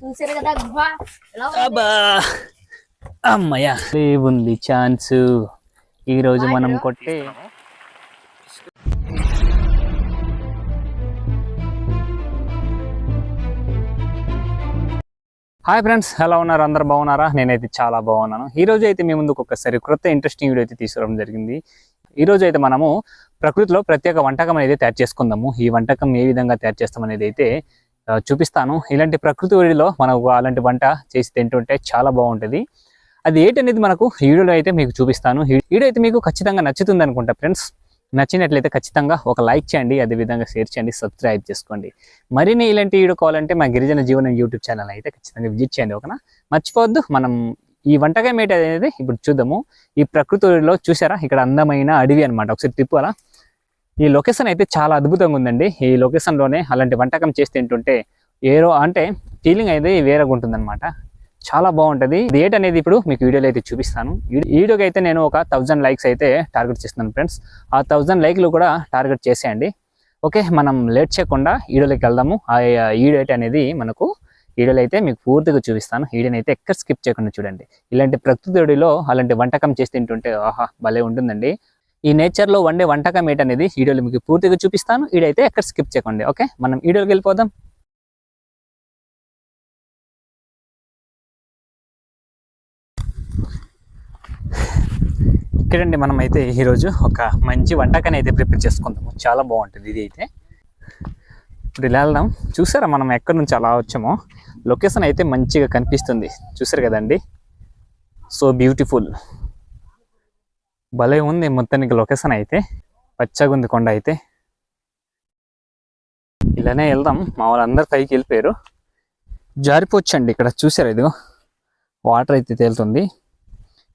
చూసారు కదా? అబ్బా! అమ్మయ్య! ఉంది ఛాన్స్ ఈ రోజు మనం కొట్టే హాయ్ ఫ్రెండ్స్ ఎలా ఉన్నారు? అందరు బాగున్నారా? నేనైతే చాలా బాగున్నాను. ఈ రోజు అయితే మీ ముందుకు ఒకసారి కొత్త ఇంట్రెస్టింగ్ వీడియో అయితే తీసుకురావడం జరిగింది. ఈ రోజు అయితే మనము ప్రకృతిలో ప్రత్యేక వంటకం అనేది తయారు చేసుకుందాము. ఈ వంటకం ఏ విధంగా తయారు చేస్తాం అనేది అయితే చూపిస్తాను. ఇలాంటి ప్రకృతి ఒడిలో మనకు అలాంటి వంట చేసి తింటుంటే చాలా బాగుంటుంది. అది ఏంటనేది మనకు వీడియోలో అయితే మీకు చూపిస్తాను. ఈ వీడియో అయితే మీకు ఖచ్చితంగా నచ్చుతుంది అనుకుంటా ఫ్రెండ్స్. నచ్చినట్లయితే ఖచ్చితంగా ఒక లైక్ చేయండి అదేవిధంగా షేర్ చేయండి సబ్స్క్రైబ్ చేసుకోండి. మరిన్ని ఇలాంటి వీడియో కావాలంటే మా గిరిజన జీవనం యూట్యూబ్ ఛానల్ అయితే ఖచ్చితంగా విజిట్ చేయండి ఓకేనా? మర్చిపోవద్దు మనం ఈ వంటకం ఏంటి అనేది ఇప్పుడు చూద్దాము. ఈ ప్రకృతిలో చూసారా? ఇక్కడ అందమైన అడవి అనమాట ఒకసారి తిప్పు అలా. ఈ లొకేషన్ అయితే చాలా అద్భుతంగా ఉందండి. ఈ లొకేషన్లోనే అలాంటి వంటకం చేసి తింటుంటే ఏరో అంటే ఫీలింగ్ అయితే వేరేగా ఉంటుందన్నమాట. చాలా బాగుంటుంది. ఇది అనేది ఇప్పుడు మీకు వీడియోలో అయితే చూపిస్తాను. ఈ వీడియోకి అయితే నేను ఒక థౌజండ్ లైక్స్ అయితే టార్గెట్ చేస్తున్నాను ఫ్రెండ్స్ ఆ థౌజండ్ లైక్లు కూడా టార్గెట్ చేసేయండి. ఓకే మనం లేట్ చేయకుండా వీడియోలోకి వెళ్దాము. ఆ వీడియో డేట్ అనేది మనకు వీడియోలో అయితే మీకు పూర్తిగా చూపిస్తాను. వీడియోని అయితే ఎక్కడ స్కిప్ చేయకుండా చూడండి. ఇలాంటి ప్రకృతిలో అలాంటి వంటకం చేసి తింటుంటే ఆహా భలే ఉంటుందండి. ఈ నేచర్లో వండే వంటకం ఏంటనేది వీడియోలో మీకు పూర్తిగా చూపిస్తాను. ఈడైతే ఎక్కడ స్కిప్ చేయకండి ఓకే? మనం వీడియోకి వెళ్ళిపోదాం. ఇక్కడండి మనం అయితే ఈరోజు ఒక మంచి వంటకాన్ని అయితే ప్రిపేర్ చేసుకుందాము. చాలా బాగుంటుంది ఇది అయితే. ఇప్పుడు ఇలా వెళ్దాం. చూసారా మనం ఎక్కడి నుంచి అలా వచ్చామో? లొకేషన్ అయితే మంచిగా కనిపిస్తుంది. చూసారు కదండి? సో బ్యూటిఫుల్ భలే ఉంది మొత్తానికి లొకేషన్ అయితే. పచ్చగా ఉంది కొండ అయితే. ఇలానే వెళ్దాం. మా వాళ్ళందరూ పైకి వెళ్ళిపోయారు. జారిపోవచ్చండి ఇక్కడ చూసారా ఇదిగో? వాటర్ అయితే తేలుతుంది.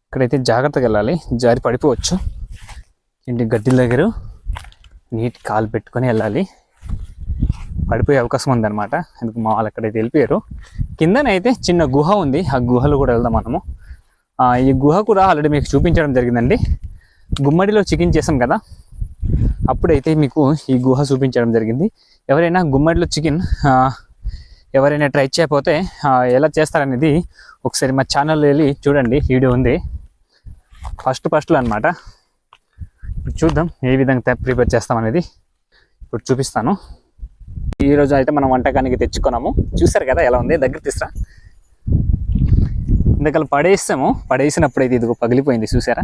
ఇక్కడైతే జాగ్రత్తగా వెళ్ళాలి. జారి పడిపోవచ్చు. ఏంటి గడ్డి దగ్గర? నీట్ కాలు పెట్టుకొని వెళ్ళాలి. పడిపోయే అవకాశం ఉందన్నమాట. అందుకు మా వాళ్ళు అక్కడైతే వెళ్ళిపోయారు. కిందనైతే చిన్న గుహ ఉంది. ఆ గుహలో కూడా వెళ్దాం మనము. ఈ గుహ కూడా ఆల్రెడీ మీకు చూపించడం జరిగిందండి. గుమ్మడిలో చికెన్ చేసాం కదా అప్పుడైతే మీకు ఈ గుహ చూపించడం జరిగింది. ఎవరైనా గుమ్మడిలో చికెన్ ఎవరైనా ట్రై చేయకపోతే ఎలా చేస్తారనేది ఒకసారి మా ఛానల్లో వెళ్ళి చూడండి వీడియో ఉంది. ఫస్ట్ ఫస్ట్లో అనమాట ఇప్పుడు చూద్దాం ఏ విధంగా ప్రిపేర్ చేస్తామనేది. ఇప్పుడు చూపిస్తాను. ఈ అయితే మనం వంటకానికి తెచ్చుకున్నాము. చూసారు కదా ఎలా ఉంది? దగ్గర తీసురా. ఇంతకాల పడేస్తాము పడేసినప్పుడు అయితే ఇదిగో పగిలిపోయింది చూసారా?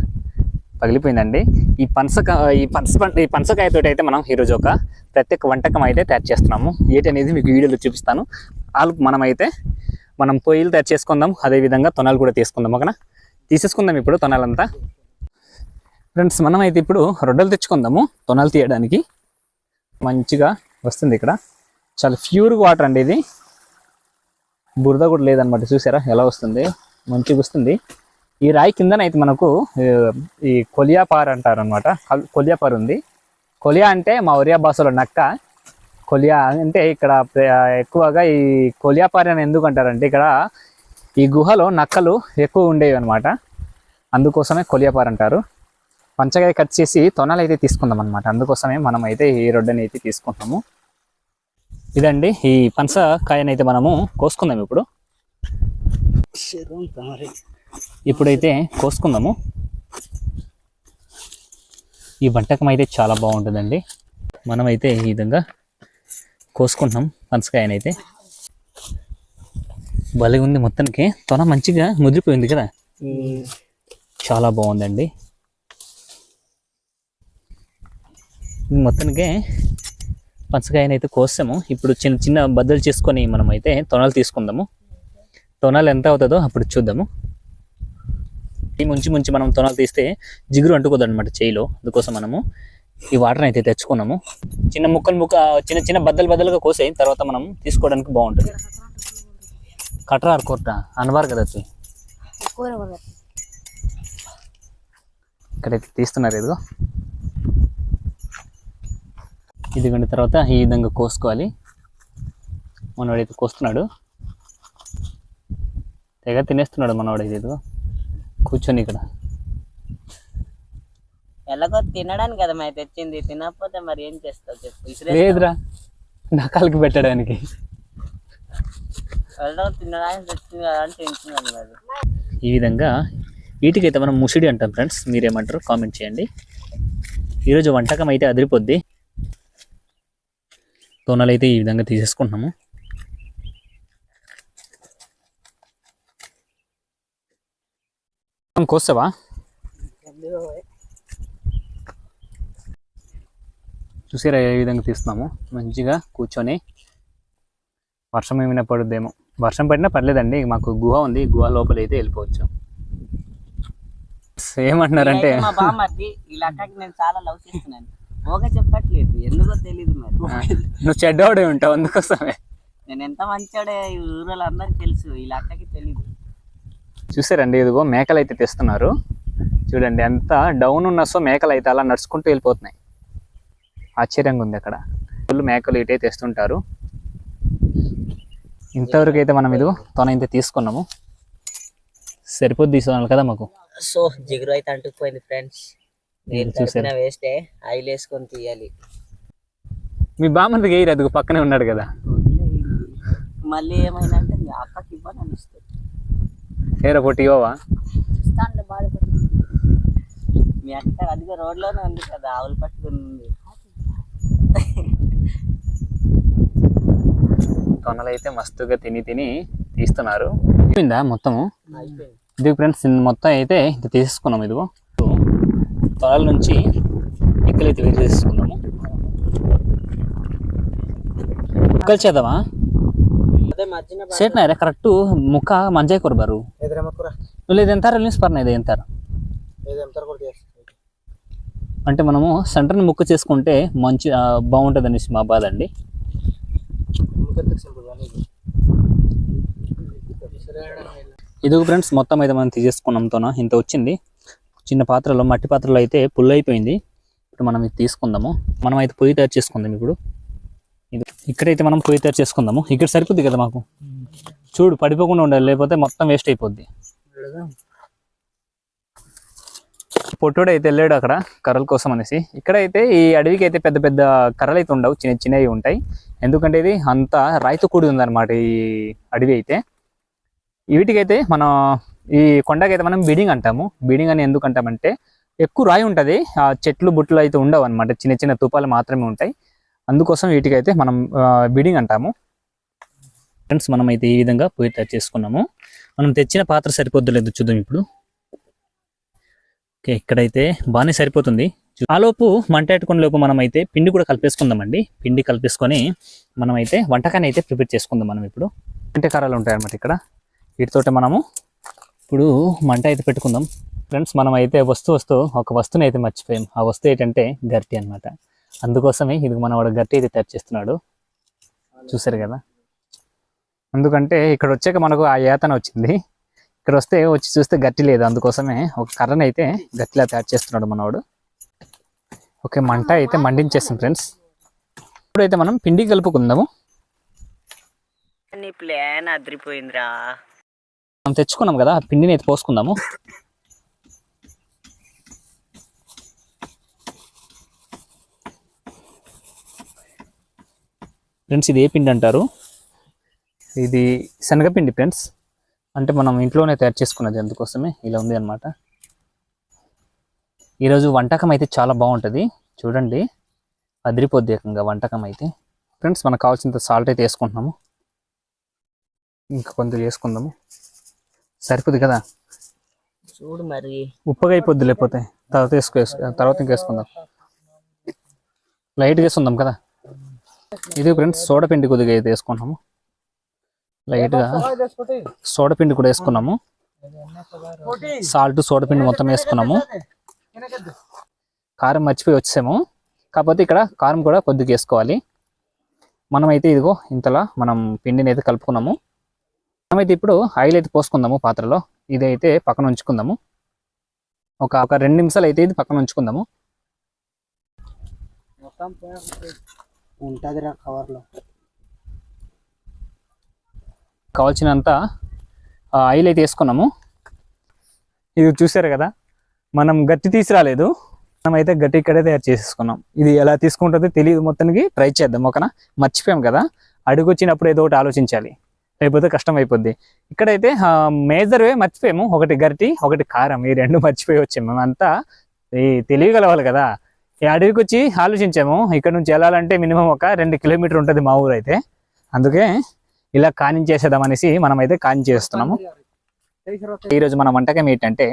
పగిలిపోయిందండి. ఈ పనసక ఈ పనస ఈ పనసకాయతోటి అయితే మనం ఈరోజు ఒక ప్రత్యేక వంటకం అయితే తయారు చేస్తున్నాము. ఏంటి అనేది మీకు వీడియోలో చూపిస్తాను. వాళ్ళు మనమైతే మనం పొయ్యిలు తయారు చేసుకుందాం. అదేవిధంగా తొనాలు కూడా తీసుకుందాం ఒకనా తీసేసుకుందాం ఇప్పుడు తొనాలంతా. ఫ్రెండ్స్ మనం అయితే ఇప్పుడు రొట్టెలు తెచ్చుకుందాము. తొనాలు తీయడానికి. మంచిగా వస్తుంది ఇక్కడ. చాలా ప్యూర్ వాటర్ అండి ఇది. బురద కూడా లేదనమాట చూసారా? ఎలా వస్తుంది? మంచిగా వస్తుంది ఈ రాయి కిందన అయితే మనకు ఈ కొలియాపార్ అంటారు అనమాట కొలియాపార్ ఉంది. కొలియా అంటే మా ఒరియా భాషలో నక్క. కొలియా అంటే ఇక్కడ ఎక్కువగా ఈ కొలియాపార్ అని ఎందుకు అంటారంటే ఇక్కడ ఈ గుహలో నక్కలు ఎక్కువ ఉండేవి అనమాట అందుకోసమే కొలియాపార్ అంటారు. పంచకాయ కట్ చేసి తొనాలు అయితే తీసుకుందాం అనమాట అందుకోసమే మనం అయితే ఈ రొడ్డని అయితే తీసుకుంటాము ఇదండి. ఈ పంచకాయనైతే మనము కోసుకుందాం ఇప్పుడు. ఇప్పుడైతే కోసుకుందాము. ఈ వంటకం అయితే చాలా బాగుంటుందండి. మనమైతే ఈ విధంగా కోసుకుంటున్నాం పనసకాయని అయితే భలే ఉంది మొత్తానికి. తొన మంచిగా ముదిరిపోయింది కదా? చాలా బాగుందండి. మొత్తానికి పనసకాయని అయితే కోసాము. ఇప్పుడు చిన్న చిన్న బద్దలు చేసుకొని మనం అయితే తొనలు తీసుకుందాము. తొనలు ఎంత అవుతుందో అప్పుడు చూద్దాము. ఈ ముంచి ముంచి మనం తొనాలు తీస్తే జిగురు అంటుకోదు అనమాట చేయిలో. అందుకోసం మనము ఈ వాటర్ని అయితే తెచ్చుకున్నాము. చిన్న ముక్కలు ముక్క చిన్న చిన్న బద్దలు బద్దలుగా కోసాయి తర్వాత మనం తీసుకోవడానికి బాగుంటుంది. కట్రార్ కొట్ట అనవారు కదా ఇక్కడైతే తీస్తున్నారు ఏదో ఇదిగోండి తర్వాత ఈ విధంగా కోసుకోవాలి. మనవాడైతే కోస్తున్నాడు. తెగ తినేస్తున్నాడు మనవాడైతే ఇదిగో. కూర్చొని ఇక్కడ. ఎలాగో తినడానికి కదా మరి తెచ్చింది. తినకపోతే మరి ఏం చేస్తావు చెప్పు. లేదురా. నకాలకి పెట్టడానికి. తినడానికి తెచ్చింది కదా అని తింటున్నాను మరి. ఈ విధంగా వీటికైతే మనం ముసిడి అంటాం ఫ్రెండ్స్. మీరేమంటారు కామెంట్ చేయండి. ఈరోజు వంటకం అయితే అదిరిపోద్ది. తోనలు అయితే ఈ విధంగా తీసేసుకుంటున్నాము. కోస్తావా? చూసారా ఏ విధంగా తీస్తున్నాము? మంచిగా కూర్చొని. వర్షం ఏమైనా పడుద్దేమో. వర్షం పడినా పర్లేదండి మాకు గుహ ఉంది గుహ లోపల అయితే వెళ్ళిపోవచ్చు ఏమంటున్నారంటే మా బామ్మర్ది ఈ లక్కకి నేను చాలా లవ్ చేస్తున్నాను. ఓకే చెప్పట్లేదు ఎందుకో తెలియదు మరి. నువ్వు చెడ్డవాడే ఉంటావు అందుకోసమే. నేను ఎంత మంచోడే ఈ ఊరిలో అందరికి తెలుసు ఈ లక్కకి తెలియదు చూసారండి ఇదిగో మేకలు అయితే తెస్తున్నారు. చూడండి ఎంత డౌన్ ఉన్న సో మేకలు అయితే అలా నడుచుకుంటూ వెళ్ళిపోతున్నాయి. ఆశ్చర్యంగా ఉంది అక్కడ. ఫుల్ మేకలు ఇటే తెస్తుంటారు. ఇంతవరకు అయితే మనం ఇది తొన ఇంత తీసుకున్నాము. సరిపోద్ది తీసుకోవాలి కదా మాకు? సో జిగురు అయితే అంటుకుపోయింది ఫ్రెండ్స్ చూసాను. వేస్తే ఆయిల్ వేసుకొని తీయాలి. మీ బామ్మది గేయరు అదిగో పక్కనే ఉన్నాడు కదా. మళ్ళీ ఏమైనా అంటే మీ అక్కకి ఇవ్వని ఇస్తాను బాధపడుతుంది మీ అక్క అదిగో రోడ్లోనే ఉంది కదా ఆవులు పట్టుకుని ఉంది తొనలు అయితే మస్తుగా తిని తిని తీస్తున్నారు. అయిపోయిందా మొత్తము? అయిపోయింది. ఇది ఫ్రెండ్స్ మొత్తం అయితే ఇది తీసుకున్నాం ఇదిగో. తొనల నుంచి ఎక్కలు అయితే వేరు చేసుకున్నాము. ముక్కలు చేద్దామా? సేట్నారే కరెక్ట్ ముక్క మంజాయి కొరబారు. ఇది ఎంత పర్నా ఇది ఎంత అంటే మనము సెంటర్ని ముక్క చేసుకుంటే మంచి బాగుంటుంది అనేసి మా బాధ అండి. ఇదిగో ఫ్రెండ్స్ మొత్తం అయితే మనం తీసేసుకున్నాం తోన ఇంత వచ్చింది. చిన్న పాత్రలో మట్టి పాత్రలో అయితే పుల్ అయిపోయింది. ఇప్పుడు మనం ఇది తీసుకుందాము. మనం అయితే పొయ్యి తయారు చేసుకుందాం ఇప్పుడు. ఇది ఇక్కడైతే మనం పొయ్యి తయారు చేసుకుందాము. ఇక్కడ సరిపోద్ది కదా మాకు? చూడు పడిపోకుండా ఉండాలి లేకపోతే మొత్తం వేస్ట్ అయిపోద్ది. పొట్టుడు అయితే వెళ్ళాడు అక్కడ కర్రల కోసం అనేసి. ఇక్కడ అయితే ఈ అడవికి అయితే పెద్ద పెద్ద కర్రలు అయితే ఉండవు చిన్న చిన్నవి ఉంటాయి. ఎందుకంటే ఇది అంతా రాయితో కూడి ఉందన్నమాట ఈ అడవి అయితే. వీటికైతే మనం ఈ కొండకైతే మనం బీడింగ్ అంటాము. బీడింగ్ అని ఎందుకు అంటామంటే ఎక్కువ రాయి ఉంటుంది ఆ చెట్లు బుట్లు అయితే ఉండవు అనమాట చిన్న చిన్న తుపాలు మాత్రమే ఉంటాయి. అందుకోసం వీటికైతే మనం బీడింగ్ అంటాము. ఫ్రెండ్స్ మనం అయితే ఈ విధంగా పొయ్యి తయారు చేసుకున్నాము. మనం తెచ్చిన పాత్ర సరిపోద్దులేదు చూద్దాం ఇప్పుడు. ఓకే ఇక్కడైతే బాగానే సరిపోతుంది. ఆలోపు మంట లోపు మనం అయితే పిండి కూడా కలిపేసుకుందామండి. పిండి కలిపేసుకొని మనం అయితే వంటకాన్ని అయితే ప్రిపేర్ చేసుకుందాం మనం ఇప్పుడు. అంటే కారాలు ఉంటాయి అన్నమాట ఇక్కడ. వీటితోటి మనము ఇప్పుడు మంట అయితే పెట్టుకుందాం. ఫ్రెండ్స్ మనం అయితే వస్తూ వస్తూ ఒక వస్తువుని అయితే మర్చిపోయాం. ఆ వస్తువు ఏంటంటే గట్టి అన్నమాట. అందుకోసమే ఇది మన వాడు గట్టి అయితే తయారు చేస్తున్నాడు. చూసారు కదా? ఎందుకంటే ఇక్కడ వచ్చాక మనకు ఆ యాతన వచ్చింది. ఇక్కడ వస్తే వచ్చి చూస్తే గట్టి లేదు. అందుకోసమే ఒక కర్రని అయితే గట్టిలా తయారు చేస్తున్నాడు మనవాడు ఓకే మంట అయితే మండించేస్తాం ఫ్రెండ్స్. ఇప్పుడైతే మనం పిండి కలుపుకుందాము. నీ ప్లాన్ అదిరిపోయిందిరా. మనం తెచ్చుకున్నాం కదా పిండిని అయితే పోసుకుందాము. ఫ్రెండ్స్ ఇది ఏ పిండి అంటారు. ఇది శనగపిండి ఫ్రెండ్స్. అంటే మనం ఇంట్లోనే తయారు చేసుకున్నది అందుకోసమే ఇలా ఉంది అనమాట ఈరోజు వంటకం అయితే చాలా బాగుంటుంది. చూడండి అదిరిపోద్ది ఏకంగా వంటకం అయితే. ఫ్రెండ్స్ మనకు కావాల్సినంత సాల్ట్ అయితే వేసుకుంటున్నాము. ఇంకా కొంత వేసుకుందాము. సరిపోద్ది కదా? చూడు మరి. ఉప్పగా అయిపోద్ది లేకపోతే? తర్వాత వేసుకో తర్వాత ఇంకా వేసుకుందాం. లైట్గా వేసుకుందాం కదా? ఇది ఫ్రెండ్స్ సోడా పిండి కొద్దిగా అయితే వేసుకున్నాము లైట్గా సోడా పిండి కూడా వేసుకున్నాము. సాల్ట్ సోడా పిండి మొత్తం వేసుకున్నాము. కారం మర్చిపోయి వచ్చాము కాకపోతే ఇక్కడ కారం కూడా కొద్దిగా వేసుకోవాలి. మనమైతే ఇదిగో ఇంతలా మనం పిండిని అయితే కలుపుకున్నాము. మనమైతే ఇప్పుడు ఆయిల్ అయితే పోసుకుందాము పాత్రలో. ఇది అయితే పక్కన ఉంచుకుందాము. ఒక ఒక రెండు నిమిషాలు అయితే ఇది పక్కన ఉంచుకుందాము. ఉంటదిరా కవర్లో కావాల్సినంత ఆయిల్ అయితే వేసుకున్నాము. ఇది చూసారు కదా మనం గట్టి తీసుకురాలేదు. మనం అయితే గట్టి ఇక్కడే తయారు చేసేసుకున్నాం. ఇది ఎలా తీసుకుంటుందో తెలియదు మొత్తానికి ట్రై చేద్దాం ఒకనా మర్చిపోయాం కదా అడుగు వచ్చినప్పుడు ఏదో ఒకటి ఆలోచించాలి. లేకపోతే కష్టం అయిపోద్ది. ఇక్కడైతే మేజర్ వే మర్చిపోయాము. ఒకటి గరిటి ఒకటి కారం ఈ రెండు మర్చిపోయి వచ్చాము మేమంతా ఈ తెలియగలవాలి కదా. ఈ అడవికి వచ్చి ఆలోచించాము. ఇక్కడ నుంచి వెళ్ళాలంటే మినిమం ఒక రెండు కిలోమీటర్ ఉంటుంది మా ఊరు అయితే అందుకే ఇలా కానించేసేద్దాం అనేసి మనం అయితే కానించేస్తున్నాము ఈరోజు మన వంటకం ఏంటంటే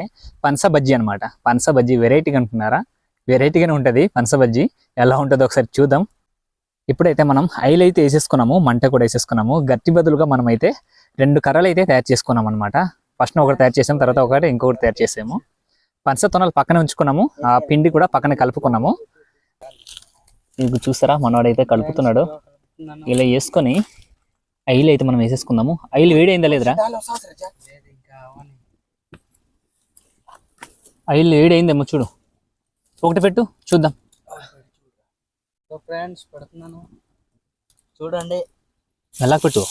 పనస బజ్జీ అనమాట పనస బజ్జీ వెరైటీగా అంటున్నారా వెరైటీగానే ఉంటుంది పనస బజ్జీ. ఎలా ఉంటుందో ఒకసారి చూద్దాం. ఇప్పుడైతే మనం ఆయిల్ అయితే వేసేసుకున్నాము మంట కూడా వేసేసుకున్నాము. గట్టి బదులుగా మనం అయితే రెండు కర్రలు అయితే తయారు చేసుకున్నాం అనమాట ఫస్ట్ ఒకటి తయారు చేసాం తర్వాత ఒకటి ఇంకొకటి తయారు చేసాము. పనస తొనలు పక్కన ఉంచుకున్నాము. ఆ పిండి కూడా పక్కన కలుపుకున్నాము. ఇది చూస్తారా మనవాడైతే కలుపుతున్నాడు. ఇలా వేసుకొని ఆయిల్ అయితే మనం వేసేసుకుందాము. ఆయిల్ వేడైందా లేదురా? ఆయిల్ వేడైందేమో చూడు. ఒకటి పెట్టు చూద్దాం. ఫ్రెండ్స్ పెడుతున్నాను. చూడండి. ఎలా పెట్టు.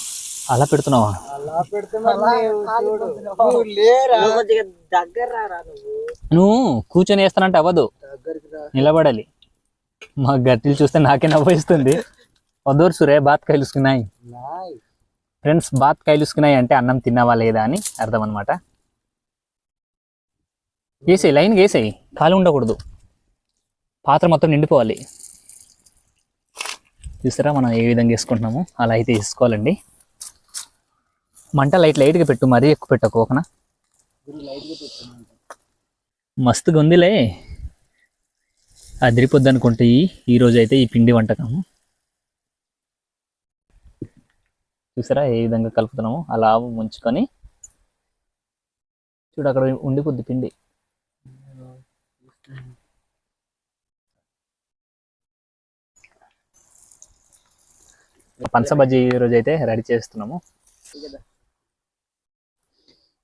అలా పెడుతున్నావా? అలా లేరా? కొద్దిగా దగ్గర రారా నువ్వు? నువ్వు కూర్చొని వేస్తానంటే అవ్వదు. దగ్గరికి రా. నిలబడాలి. మా గట్టిలు చూస్తే నాకే నవ్విస్తుంది వద్దోరు సురే బాత్ కైలుసుకున్నాయి నాయ్ ఫ్రెండ్స్ బాత్ కైలుసుకున్నాయి అంటే అన్నం తిన్నావా లేదా అని అర్థం అనమాట వేసేయి లైన్గా వేసేయి ఖాళీ ఉండకూడదు. పాత్ర మొత్తం నిండిపోవాలి. చూసారా మనం ఏ విధంగా వేసుకుంటున్నాము? అలా అయితే వేసుకోవాలండి. మంట లైట్ లైట్గా పెట్టు మరీ ఎక్కువ పెట్టకు ఓకేనా? మస్తుగా ఉందిలే అదిరిపోద్ది అనుకుంటే ఈ రోజు అయితే ఈ పిండి వంటకం చూసారా? ఏ విధంగా కలుపుతున్నాము అలా ముంచుకొని చూడు అక్కడ ఉండిపోద్ది పిండి. పంచ బజ్జీ ఈ అయితే రెడీ చేస్తున్నాము.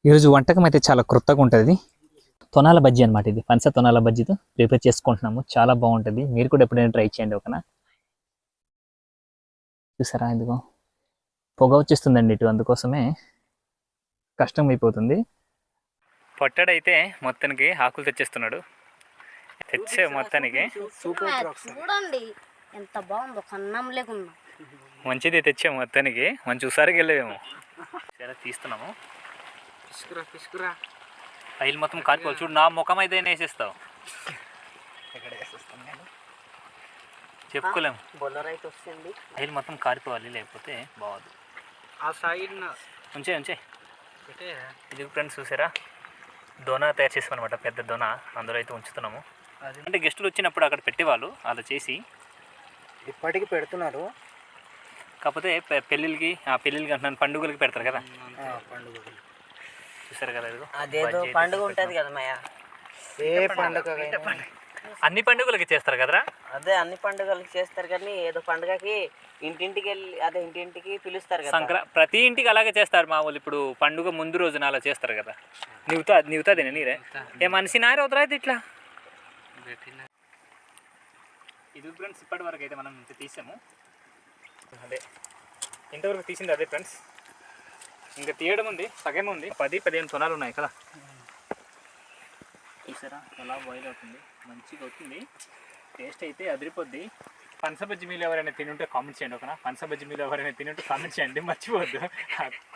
ఈరోజు వంటకం అయితే చాలా క్రొత్తగా ఉంటుంది. తొనాల బజ్జీ అనమాట ఇది. పంచ తొనాల బజ్జీతో ప్రిపేర్ చేసుకుంటున్నాము. చాలా బాగుంటుంది. మీరు కూడా ఎప్పుడైనా ట్రై చేయండి ఒకనా? చూసారా? ఇదిగో. పొగ వచ్చేస్తుందండి ఇటు అందుకోసమే. కష్టం అయిపోతుంది పొట్టడైతే మొత్తానికి ఆకులు తెచ్చేస్తున్నాడు. తెచ్చే మొత్తానికి చూడండి ఎంత బాగుందో కన్నం లేకున్నా. మంచిది తెచ్చే మొత్తానికి. మంచి ఉసారికి వెళ్ళేమో సరే తీస్తున్నాము. పిసుకురా పిసుకురా. ఆయిల్ మొత్తం కాలిపోవాలి. చూడు నా ముఖం అయితే వేసేస్తావు. చెప్పుకోలేము. బొల్లర్ అయితే వస్తుంది ఆయిల్ మొత్తం కారిపోవాలి లేకపోతే బాగోదు. ఆ సైడ్ ఉంచే ఉంచే. ఇది ఫ్రెండ్స్ చూసారా? దోన తయారు చేసాం అనమాట పెద్ద దోన. అందులో అయితే ఉంచుతున్నాము. అంటే గెస్టులు వచ్చినప్పుడు అక్కడ పెట్టేవాళ్ళు అలా చేసి. ఇప్పటికి పెడుతున్నారు. కాకపోతే పెళ్ళిళ్ళకి ఆ పెళ్ళిళ్ళకి అంటున్నాను పండుగలకి పెడతారు కదా? పండుగ చూసారు కదా అదేదో పండుగ. ఉంటది కదా మయ్య ఏ పండుగ? అన్ని పండుగలకి చేస్తారు కదరా? అదే అన్ని పండుగలకి చేస్తారు కానీ ఏదో పండుగకి ఇంటింటికి వెళ్ళి అదే ఇంటింటికి పిలుస్తారు కదా. సంక్రా ప్రతి ఇంటికి అలాగే చేస్తారు మా వాళ్ళు ఇప్పుడు పండుగ ముందు రోజున అలా చేస్తారు కదా. నీవుతా నీవుతాది నీరే? ఏ మనిషి నారే అవుతారా అయితే ఇట్లా? ఇది ఫ్రెండ్స్ ఇప్పటి వరకు అయితే మనం ఇంత తీసాము. అదే ఇంతవరకు తీసింది అదే ఫ్రెండ్స్. ఇంకా తీయడం ఉంది సగం ఉంది. పది పదిహేను తొనాలు ఉన్నాయి కదా. చూసారా ఎలా బాయిల్ అవుతుంది. మంచిగా అవుతుంది టేస్ట్ అయితే అదిరిపోద్ది. పనసబజ్జి మీలు ఎవరైనా తినుంటే కామెంట్ చేయండి ఒకనా పనసబజ్జి మీలు ఎవరైనా తినుంటే కామెంట్ చేయండి. మర్చిపోవద్దు.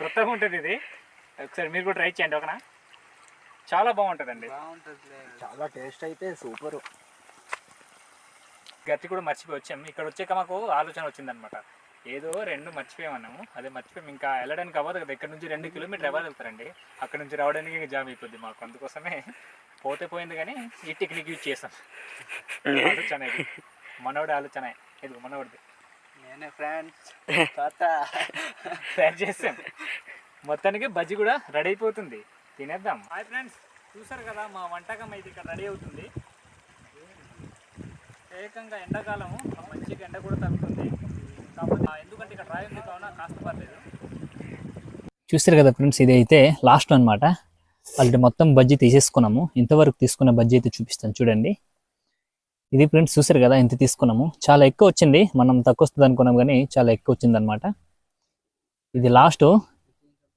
కొత్తగా ఉంటుంది ఇది. ఒకసారి మీరు కూడా ట్రై చేయండి ఒకనా చాలా బాగుంటుందండి. చాలా టేస్ట్ అయితే సూపర్. గట్టి కూడా మర్చిపోయి వచ్చాము ఇక్కడ వచ్చాక మాకు ఆలోచన వచ్చిందనమాట. ఏదో రెండు మర్చిపోయామన్నాము. అదే మర్చిపోయాము ఇంకా వెళ్ళడానికి అవ్వదు కదా. ఇక్కడ నుంచి రెండు కిలోమీటర్ ఎవరు వెళ్తారండి అక్కడ నుంచి రావడానికి జామ్ అయిపోద్ది మాకు. అందుకోసమే పోతే పోయింది కానీ ఈ టెక్నిక్ యూజ్ చేసాం ఆలోచన ఇది మనోడి ఆలోచన. ఇది మనోడిది. నేనే ఫ్రెండ్స్. తయారు చేసాం మొత్తానికి బజ్జి కూడా రెడీ అయిపోతుంది. తినేద్దాం. Hi friends. చూసారు కదా మా వంటకం అయితే ఇక్కడ రెడీ అవుతుంది. ఏకంగా ఎండాకాలము మంచిగా ఎండ కూడా తగ్గుతుంది. కాకపోతే ఎందుకంటే ఇక్కడ రాయి ఉంది కావున కాస్త పర్లేదు. చూసారు కదా ఫ్రెండ్స్ ఇది అయితే లాస్ట్ అనమాట ఆల్రెడీ మొత్తం బజ్జీ తీసేసుకున్నాము. ఇంతవరకు తీసుకున్న బజ్జీ అయితే చూపిస్తాను. చూడండి. ఇది ఫ్రెండ్స్ చూసారు కదా ఇంత తీసుకున్నాము? చాలా ఎక్కువ వచ్చింది. మనం తక్కువ వస్తుంది అనుకున్నాం కానీ చాలా ఎక్కువ వచ్చింది అనమాట ఇది లాస్ట్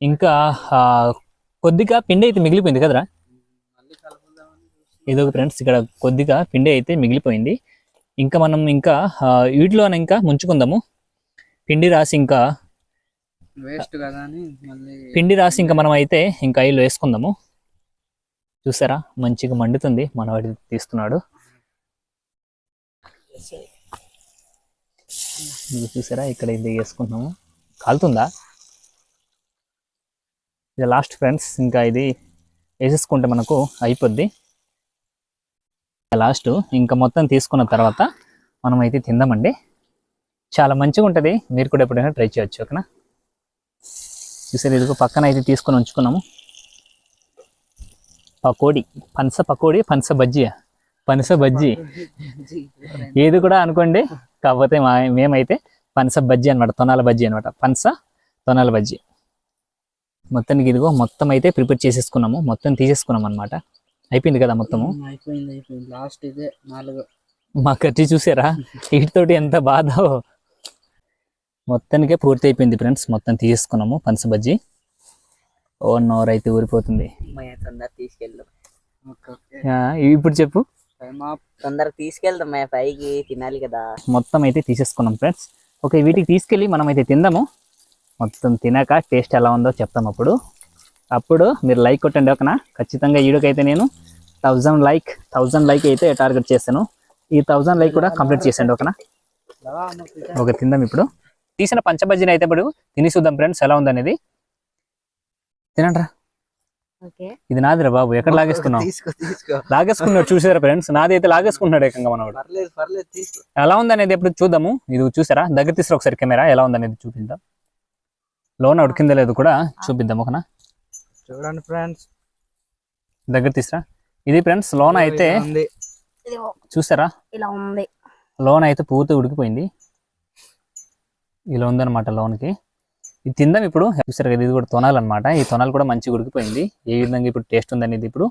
ఇంకా కొద్దిగా పిండి అయితే మిగిలిపోయింది కదరా? ఏదో ఫ్రెండ్స్ ఇక్కడ కొద్దిగా పిండి అయితే మిగిలిపోయింది. ఇంకా మనం ఇంకా ఆ, వీటిలోనే ఇంకా ముంచుకుందాము. పిండి రాసి ఇంకా వేస్ట్ కదా పిండి రాసి ఇంకా మనం అయితే ఇంకా ఆయిల్ వేసుకుందాము. చూసారా? మంచిగా మండుతుంది. మనవాడి తీస్తున్నాడు. చూసారా? ఇక్కడ ఇది వేసుకుంటున్నాము. కాలుతుందా? ఇది లాస్ట్ ఫ్రెండ్స్. ఇంకా ఇది వేసేసుకుంటే మనకు అయిపోద్ది. లాస్ట్. ఇంకా మొత్తం తీసుకున్న తర్వాత మనం అయితే తిందామండి. చాలా మంచిగా ఉంటుంది. మీరు కూడా ఎప్పుడైనా ట్రై చేయొచ్చు ఓకేనా? చూసారు? ఇదిగో పక్కన అయితే తీసుకొని ఉంచుకున్నాము. పకోడీ పనస పకోడీ పనస బజ్జీ పనస బజ్జీ. ఏది కూడా అనుకోండి కాకపోతే మా మేమైతే పనస బజ్జీ అనమాట తొనాల బజ్జీ అనమాట పనస తొనాల బజ్జీ. మొత్తానికి ఇదిగో మొత్తం అయితే ప్రిపేర్ చేసేసుకున్నాము. మొత్తం తీసేసుకున్నాం అనమాట అయిపోయింది కదా మొత్తము? అయిపోయింది అయిపోయింది. లాస్ట్ ఇదే నాలుగు. మా ఖర్చు చూసారా? వీటితోటి ఎంత బాధ. మొత్తానికే పూర్తి అయిపోయింది ఫ్రెండ్స్ మొత్తం తీసేసుకున్నాము పనస బజ్జీ. ఓ నోరు అయితే ఊరిపోతుంది. తొందర తీసుకెళ్దాం ఓకే ఓకే. ఆ, ఇప్పుడు చెప్పు. తొందర తీసుకెళ్దాం మా పైకి తినాలి కదా. మొత్తం అయితే తీసేసుకున్నాం ఫ్రెండ్స్. ఓకే వీటికి తీసుకెళ్ళి మనం అయితే తిందాము. మొత్తం తినాక టేస్ట్ ఎలా ఉందో చెప్తాం అప్పుడు. అప్పుడు మీరు లైక్ కొట్టండి ఓకేనా? ఖచ్చితంగా వీడియోకైతే నేను థౌజండ్ లైక్ థౌజండ్ లైక్ అయితే టార్గెట్ చేశాను ఈ థౌజండ్ లైక్ కూడా కంప్లీట్ చేసండి ఓకేనా? ఓకే తిందాం ఇప్పుడు. తీసిన పంచబజ్జీని అయితే ఇప్పుడు తిని చూద్దాం ఫ్రెండ్స్ ఎలా ఉందనేది. తినండ్రా. ఓకే. ఇది నాదిరా బాబు ఎక్కడ లాగేసుకున్నావు? తీసుకో తీసుకో. లాగేసుకున్నాడు చూసారా ఫ్రెండ్స్ నాది అయితే లాగేసుకుంటున్నాడు ఏకంగా మనవాడు. ఎలా ఉందనేది ఎప్పుడు చూద్దాము. ఇది చూసారా? దగ్గర తీసారు ఒకసారి కెమెరా ఎలా ఉందనేది చూపిద్దాం. లోన ఉడికిందో లేదు కూడా చూపిద్దాం ఒకనా చూడండి ఫ్రెండ్స్ దగ్గర తీసరా. ఇది ఫ్రెండ్స్ లోన అయితే చూసారా? ఇలా ఉంది. లోన అయితే పూర్తి ఉడికిపోయింది. ఇలా ఉందన్నమాట లోన్కి. ఇది తిందాం ఇప్పుడు. చూసారు కదా ఇది కూడా తొనాలన్నమాట. ఈ తొనాలు కూడా మంచిగా ఉడికిపోయింది. ఏ విధంగా ఇప్పుడు టేస్ట్ ఉందనేది ఇప్పుడు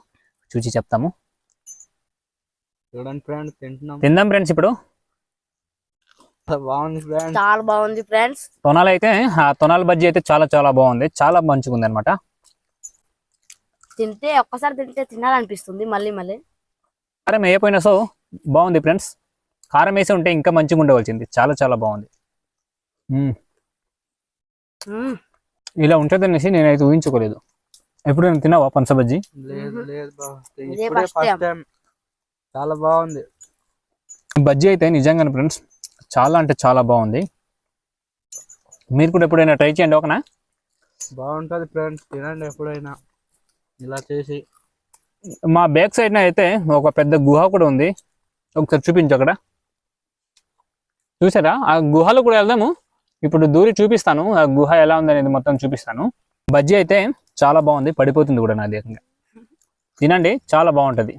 చూసి చెప్తాము. చూడండి ఫ్రెండ్స్ తింటున్నాం. తిందాం ఫ్రెండ్స్ ఇప్పుడు. బాగుంది ఫ్రెండ్స్. చాలా బాగుంది ఫ్రెండ్స్. తొనాలు అయితే ఆ తొనాల బజ్జీ అయితే చాలా చాలా బాగుంది. చాలా మంచిగా ఉంది అనమాట తింటే ఒక్కసారి తింటే తినాలనిపిస్తుంది మళ్ళీ మళ్ళీ. కారం వేయపోయినా సో బాగుంది ఫ్రెండ్స్. కారం వేసి ఉంటే ఇంకా మంచిగా ఉండవలసింది చాలా చాలా బాగుంది. ఇలా ఉంటుంది అనేసి నేనైతే ఊహించుకోలేదు. ఎప్పుడు నేను తిన్నావా పనస బజ్జీ లేదు ఫస్ట్. టైం చాలా బాగుంది. బజ్జీ అయితే నిజంగానే ఫ్రెండ్స్ చాలా అంటే చాలా బాగుంది. మీరు కూడా ఎప్పుడైనా ట్రై చేయండి ఓకేనా? బాగుంటది ఫ్రెండ్స్ తినండి ఎప్పుడైనా. ఇలా చేసి. మా బ్యాక్ సైడ్ అయితే ఒక పెద్ద గుహ కూడా ఉంది. ఒకసారి చూపించు అక్కడ. చూసారా? ఆ గుహలో కూడా వెళ్దాము. ఇప్పుడు దూరి చూపిస్తాను ఆ గుహ ఎలా ఉందనేది మొత్తం చూపిస్తాను. బజ్జీ అయితే చాలా బాగుంది పడిపోతుంది కూడా నాది ఏకంగా. తినండి చాలా బాగుంటది.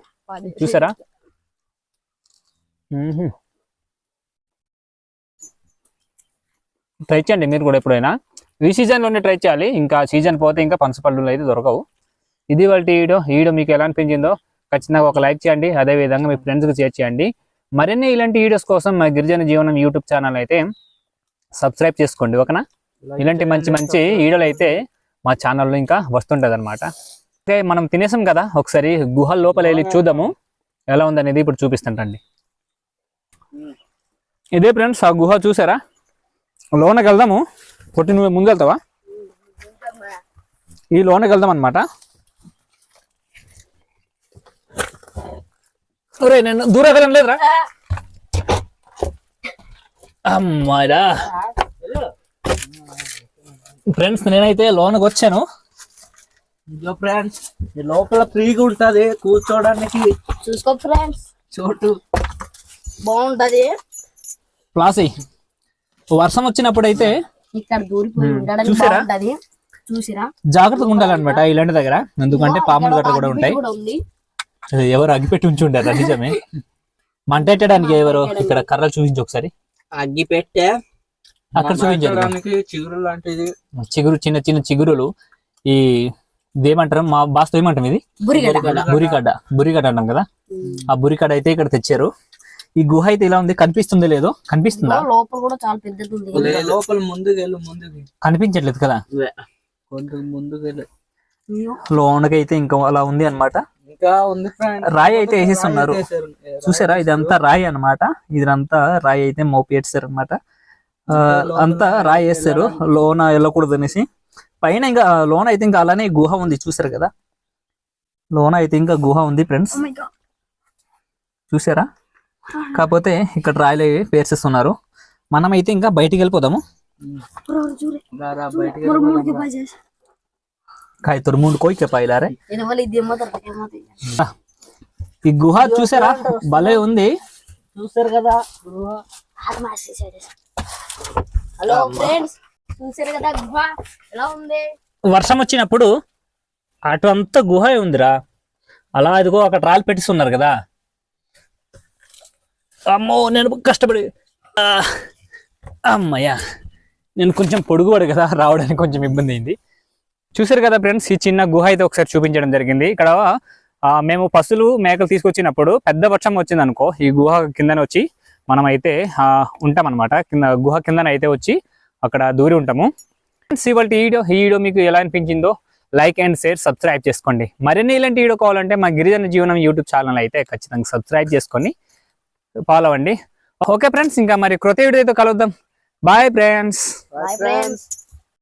చూసారా? ట్రై చేయండి మీరు కూడా ఎప్పుడైనా. ఈ సీజన్లోనే ట్రై చేయాలి ఇంకా సీజన్ పోతే ఇంకా పనసపళ్ళు అయితే దొరకవు. ఇది వాళ్ళ వీడియో ఈ వీడియో మీకు ఎలా అనిపించిందో ఖచ్చితంగా ఒక లైక్ చేయండి అదే విధంగా మీ ఫ్రెండ్స్కి షేర్ చేయండి. మరిన్ని ఇలాంటి వీడియోస్ కోసం మా గిరిజన జీవనం యూట్యూబ్ ఛానల్ అయితే సబ్స్క్రైబ్ చేసుకోండి ఓకేనా? ఇలాంటి మంచి మంచి వీడియోలు అయితే మా ఛానల్లో ఇంకా వస్తుంటది అనమాట అయితే మనం తినేసాం కదా ఒకసారి గుహ లోపల వెళ్ళి చూద్దాము. ఎలా ఉందనేది ఇప్పుడు చూపిస్తుంటండి ఇదే ఫ్రెండ్స్ ఆ గుహ చూసారా? లోనకి వెళ్దాము. పొట్టి నువ్వు ముందు వెళ్తావా? ఈ లోనకి వెళ్దాం అనమాట ఒరే నేను దూరం వెళ్ళడం లేదురా. అమ్మాడా ఫ్రెండ్స్ నేనైతే లోనకి వచ్చాను. ఇదిగో ఫ్రెండ్స్ ఈ లోపల ఫ్రీగా ఉంటది కూర్చోడానికి చూసుకో ఫ్రెండ్స్ చోటు. బాగుంటది. ప్లాసీ వర్షం వచ్చినప్పుడు అయితే ఇక్కడ దూరిపోయి ఉండడానికి చూసారా? బాగుంటది. చూసిరా? జాగ్రత్తగా ఉండాలన్నమాట ఇలాంటి దగ్గర. ఎందుకంటే పాములు గట్ర కూడా ఉంటాయి. ఎవరు అగ్గిపెట్టి ఉంచి ఉండారు నిజమే. మంట పెట్టడానికి ఎవరు ఇక్కడ కర్రలు చూపించు ఒకసారి. అగ్గి పెట్టే అక్కడ చూపించండి. మార్చడానికి చిగురు లాంటిది. చిగురు చిన్న చిన్న చిగురులు. ఈ ఇదేమంటారు మా బాస్తో ఏమంటాం ఇది బురిగడ్డ. బురిగడ్డ. అంటాం కదా? ఆ బురిగడ్డ అయితే ఇక్కడ తెచ్చారు. ఈ గుహ అయితే ఇలా ఉంది? కనిపిస్తుంది లేదో? కనిపిస్తుందా? లోపల కూడా చాలా పెద్దది ఉంది. లోపల ముందుకు వెళ్ళు ముందుకి కనిపించట్లేదు కదా? కొంచెం ముందుకు వెళ్ళు అయ్యో, లోనకి అయితే ఇంకా అలా ఉంది అన్నమాట. ఇంకా ఉంది ఫ్రెండ్ రాయి అయితే వేసేస్తున్నారు. చూసారా? ఇదంతా రాయి అన్నమాట. ఇదంతా రాయి అయితే మోపి వేసారు అనమాట ఆ, అంతా రాయి వేస్తారు. లోన వెళ్ళకూడదు అనేసి. పైన ఇంకా లోన అయితే ఇంకా అలానే గుహ ఉంది చూసారు కదా? లోన అయితే ఇంకా గుహ ఉంది ఫ్రెండ్స్. Oh. చూసారా? కాకపోతే ఇక్కడ రాయలు పేర్చేస్తున్నారు. మనం అయితే ఇంకా బయటికి వెళ్ళిపోదాము. Bro, చూడే. రారా బయటికి Bro, వెళ్ళిపోదాం మూడుకి రా. బాగా చేసి. కాయ తొరు కోయి పాయిలారే ఇది మళ్ళీ ఇది ఏమవుతారు ఏమవుతాయి ఈ గుహ చూసారా భలే ఉంది చూస్తారు కదా హలో ఫ్రెండ్స్ చూసారు కదా గుహ ఎలా ఉంది? వర్షం వచ్చినప్పుడు అటు అంతా గుహ ఉందిరా. అలా అదిగో అక్కడ రాళ్ళు పెట్టిస్తున్నారు కదా. అమ్మో నేను కష్టపడి అమ్మయ్యా. నేను కొంచెం పొడుగువాడు కదా రావడానికి కొంచెం ఇబ్బంది అయింది. చూసారు కదా ఫ్రెండ్స్ ఈ చిన్న గుహ అయితే ఒకసారి చూపించడం జరిగింది. ఇక్కడ మేము పసులు మేకలు తీసుకొచ్చినప్పుడు పెద్ద వర్షం వచ్చింది అనుకో ఈ గుహ కిందన వచ్చి మనం అయితే ఉంటాం కింద గుహ కిందన అయితే వచ్చి అక్కడ దూరి ఉంటాము. ఫ్రెండ్స్ ఇవాళ ఈ వీడియో ఈ వీడియో మీకు ఎలా అనిపించిందో లైక్ అండ్ షేర్ సబ్స్క్రైబ్ చేసుకోండి. మరిన్ని ఇలాంటి వీడియో కావాలంటే మా గిరిజన జీవనం యూట్యూబ్ ఛానల్ అయితే ఖచ్చితంగా సబ్స్క్రైబ్ చేసుకొని ఫాలో అవ్వండి. ఓకే ఫ్రెండ్స్ ఇంకా మరి కృత వీడియోతో కలుద్దాం. Bye friends bye friends